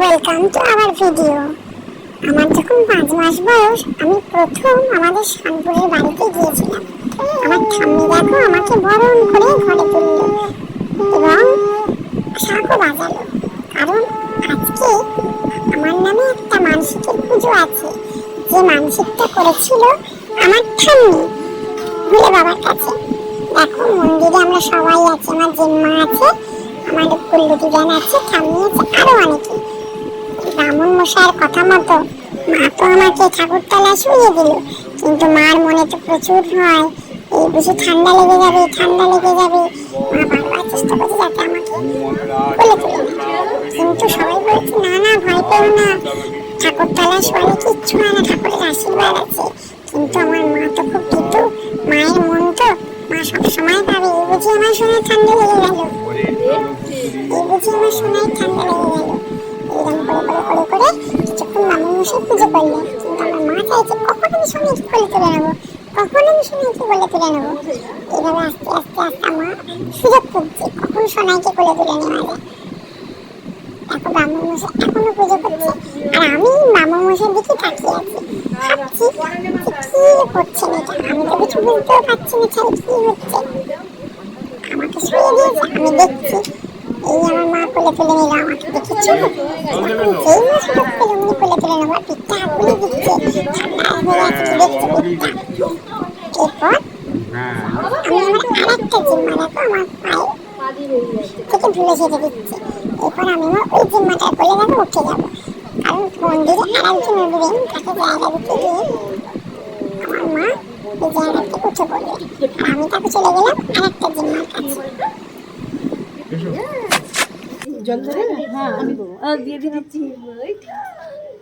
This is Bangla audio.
ওয়েলকাম টু আওয়ার ভিডিও আমার যখন পাঁচ মাস বয়স, আমি প্রথম আমাদের শানপুরের বাড়িতে গিয়েছিলাম। আমার ঠাম্মি দেখো আমাকে বরণ করে ঘরে তুললো। এবং শাঁখও বাজালো। কারণ আজকে আমার নামে একটা মানসিকের পুজো আছে। যে মানসিকটা করেছিল আমার ঠাম্মি ভুলে বাবার কাছে। দেখো মন্দিরে আমরা সবাই আছি, আমার জেম্মা আছে, আমার কুল্লুটি জ্ঞান আছে ঠাম্মি আছে, আরও অনেকে। মশাইয়ের কথা মতো মা তো আমাকে ঠাকুরতলায় শুয়ে দিল। কিন্তু মার মনে তো প্রচুর ভয়। এই বুঝি ঠান্ডা লেগে যাবে ঠান্ডা লেগে যাবে। মা বারবার চেষ্টা করছে যাতে আমাকে বলে তুলে। কিন্তু সবাই বলছে, না না, ভয় পেও না। ঠাকুরতলায় শোয়ালে কিচ্ছু হয় না, ঠাকুরের আশীর্বাদ আছে। কিন্তু আমার মা তো খুব ভীতু। মায়ের মন তো মা সবসময় ভাবে, এই বুঝি আমার শোনায় ঠান্ডা লেগে গেল। এই বুঝি আমার শোনায় ঠান্ডা লেগে গেল। মামু মশাই পুজো করলেন কিন্তু আমার মা চাইছে কখন আমি সোনাইকে কোলে তুলে নেব? কখন আমি সোনাইকে কোলে তুলে নেব? এইভাবে আস্তে আস্তে আস্তে আমার সুযোগ খুঁজছে, কখন সোনাইকে কোলে তুলে নেওয়া যায়। দেখো ব্রাহ্মণ মশাই এখনও পুজো করছে আর আমি ব্রাহ্মণ মশাইয়ের দিকে তাকিয়ে আছি। ভাবছি কি করছেন এটা আমি তো কিছু বুঝতেও পারছি না ছেলে কি হচ্ছে? আমাকে শুয়ে দিয়েছে, আমি দেখছি। এই আমার মা কোলে তুলে নিল আমাকে। দেখেছ? এখন যেই না সুযোগ পিঠটা হাগুলি দিচ্ছে ঠান্ডা হয়ে পিঠটা এরপর আমি আমার আরেকটা জিম্মা দেখো আমার পায়ে থেকে ধুলে ছেড়ে দিচ্ছে এরপর আমি আমার ওই জিম্মাটার কোলে দেখো উঠে যাব কারণ মন্দিরে আরেকজন উঠবেন তাকে জায়গা দিতে গিয়ে আমার মা ওই জায়গা উঠে পড়বে আর আমি তাকে চলে গেলাম আরেকটা জিম্মার কাছে জল ধরে হ্যাঁ আমি